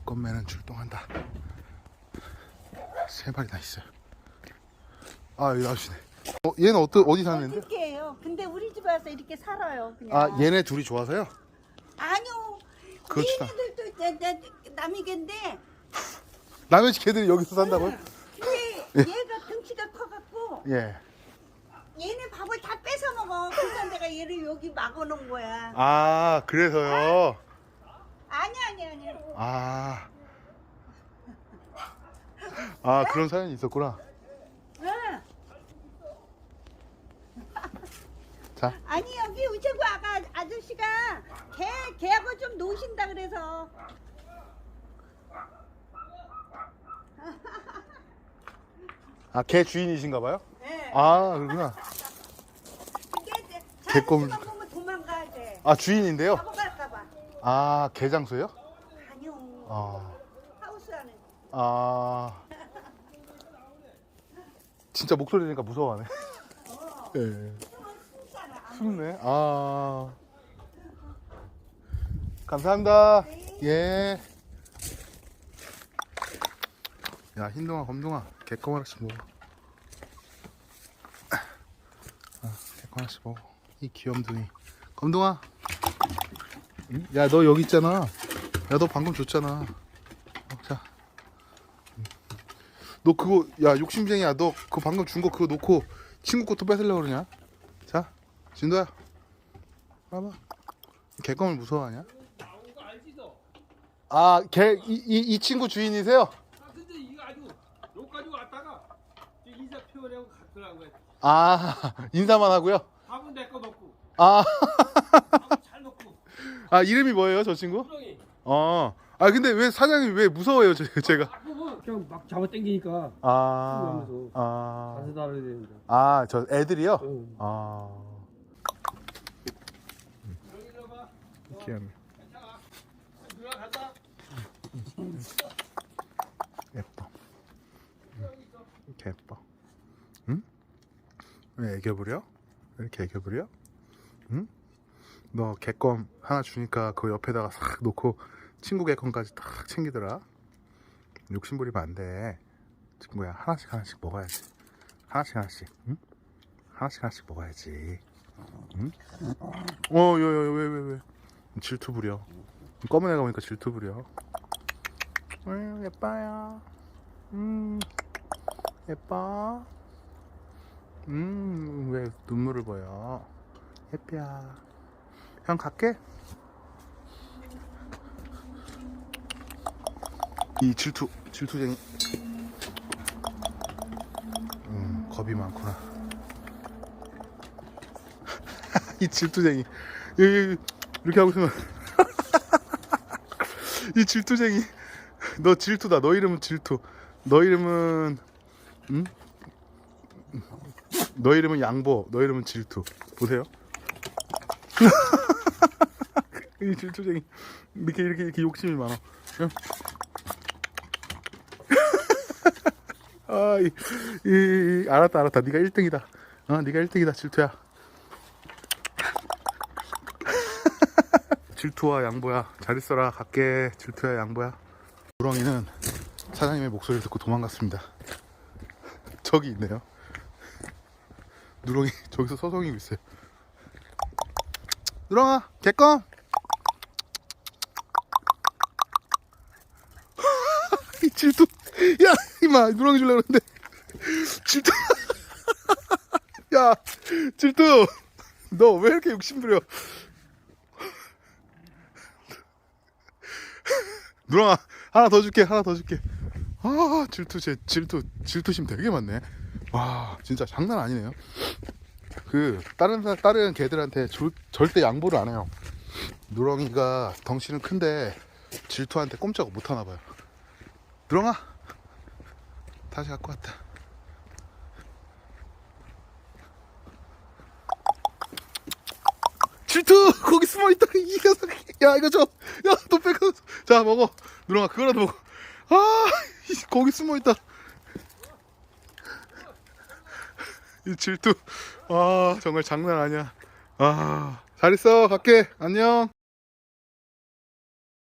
개껌매는 출동한다. 세 마리나 있어요. 아 여기 나오시네. 어, 얘는 어떠, 어디 사는데? 그게요. 근데 우리 집에 와서 이렇게 살아요. 그냥. 아 얘네 둘이 좋아서요? 아니요. 그렇죠. 얘네들도 내- 내- 갠데 남의 집 개들이 여기서 산다고요? 근데 얘가 등치가 커갖고 예. 얘네 밥을 다 뺏어 먹어. 그래서 내가 얘를 여기 막아놓은 거야. 아 그래서요. 아니 아니 아니. 아. 아 그런 사연이 있었구나. 응. 자, 아니 여기 우체국 아가 아저씨가 개 개하고 좀 노신다 그래서 아 개 주인이신가 봐요? 네. 아 그렇구나. 이게 잘못만 보면 도망가야 돼. 아 주인인데요? 잡아갈까봐. 아 개장수예요? 아니요. 아. 하우스 안에. 아. 진짜 목소리 들으니까 무서워하네. 예. 숨네. 아. 감사합니다. 예. 야, 흰동아, 검동아, 개껌 하나씩 먹어. 아, 개껌 하나씩 먹어. 이 귀염둥이. 검동아. 응? 야, 너 여기 있잖아. 야, 너 방금 줬잖아. 어, 자. 응. 너 그거, 야, 욕심쟁이야. 너 그거 방금 준 거 그거 놓고 친구 것도 뺏으려고 그러냐? 자, 진도야. 봐봐. 개껌을 무서워하냐? 아, 개, 이, 이, 이 친구 주인이세요? 아 근데 이거 아주 여기까지 왔다가 저 인사 표현하고 갔더라고요. 아, 인사만 하고요? 밥은 내 거 먹고 아, 밥은 잘 먹고 아, 이름이 뭐예요, 저 친구? 어. 아, 근데 왜 사장님 왜 무서워요, 제, 제가? 딱 보면 그냥 막 잡아 당기니까 아, 하면서 아, 가서 다뤄야 되는데. 아, 저 애들이요? 응. 아. 귀엽네. 괜찮아. 들어가자. 예뻐. 이렇게 예뻐. 응? 왜 애교 부려? 왜 이렇게 애교 부려? 응? 너 개껌 하나 주니까 그 옆에다가 싹 놓고 친구 개껌까지 딱 챙기더라. 욕심 부리면 안 돼. 친구야 하나씩 하나씩 먹어야지. 하나씩 하나씩. 응? 하나씩 하나씩 먹어야지. 응? 어, 여여 왜왜 왜? 질투 부려. 검은 애가 보니까 질투 부려. 음, 예뻐요. 음, 예뻐. 음, 왜 눈물을 보여? 예뻐야. 형 갈게. 이 질투, 질투쟁이. 음, 겁이 많구나. 이 질투쟁이. 이- 이- 이렇게 하고 있으면. 이 질투쟁이. 너 질투다. 너 이름은 질투. 너 이름은 응? 너 이름은 양보. 너 이름은 질투. 보세요. 이 질투쟁이 이렇게 이렇게 이렇게 욕심이 많아. 응? 아, 이, 이, 이, 알았다, 알았다. 네가 1등이다. 어, 네가 1등이다, 질투야. 질투와 양보야. 잘 있어라. 갈게. 질투야, 양보야. 누렁이는 사장님의 목소리를 듣고 도망갔습니다. 저기 있네요. 누렁이 저기서 서성이고 있어요. 누렁아, 개껌. 이 질투. 야, 이마 누렁이 주려고 그러는데 질투. 야, 질투. 너 왜 이렇게 욕심부려? 누렁아, 하나 더 줄게, 하나 더 줄게. 아, 질투, 제 질투, 질투심 되게 많네. 와, 진짜 장난 아니네요. 그 다른 사- 다른 개들한테 줄- 절대 양보를 안 해요. 누렁이가 덩치는 큰데 질투한테 꼼짝 못 하나 봐요. 누렁아, 다시 갖고 왔다. 질투 거기 숨어 있다 이 녀석. 야 이거 줘. 야너 빼고. 자 먹어. 누렁아 그거라도 먹어. 아 이, 거기 숨어 있다. 이 질투. 아 정말 장난 아니야. 아 잘 있어 갈게 안녕.